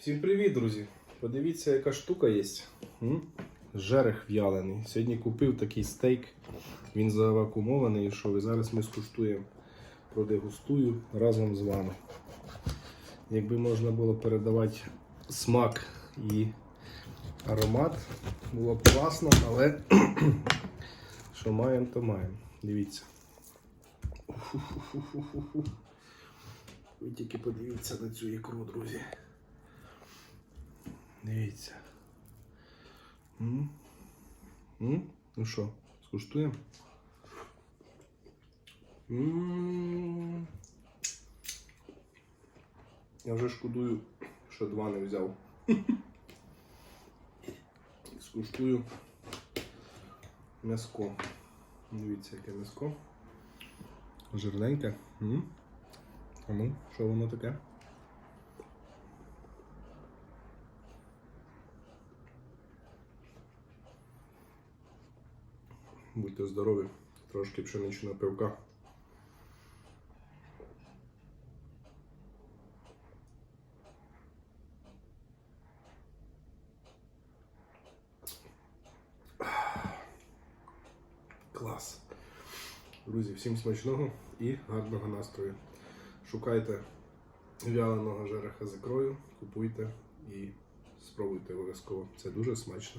Всім привіт, друзі! Подивіться, яка штука є. Жерех в'ялений. Сьогодні купив такий стейк. Він завакумований. І що ви зараз ми скуштуємо, продегустую разом з вами. Якби можна було передавати смак і аромат, було б класно, але що маємо, то маємо. Дивіться. Ви тільки подивіться на цю ікру, друзі. Дивіться. М? М? Ну що, скуштуємо? Я вже шкодую, що два не взяв. Скуштую м'яско. Дивіться, яке м'яско. Жирненьке. А ну, що воно таке? Будьте здорові, трошки пшеничного пивка. Клас. Друзі, всім смачного і гарного настрою. Шукайте вяленого жереха з ікрою, купуйте і спробуйте обов'язково. Це дуже смачно.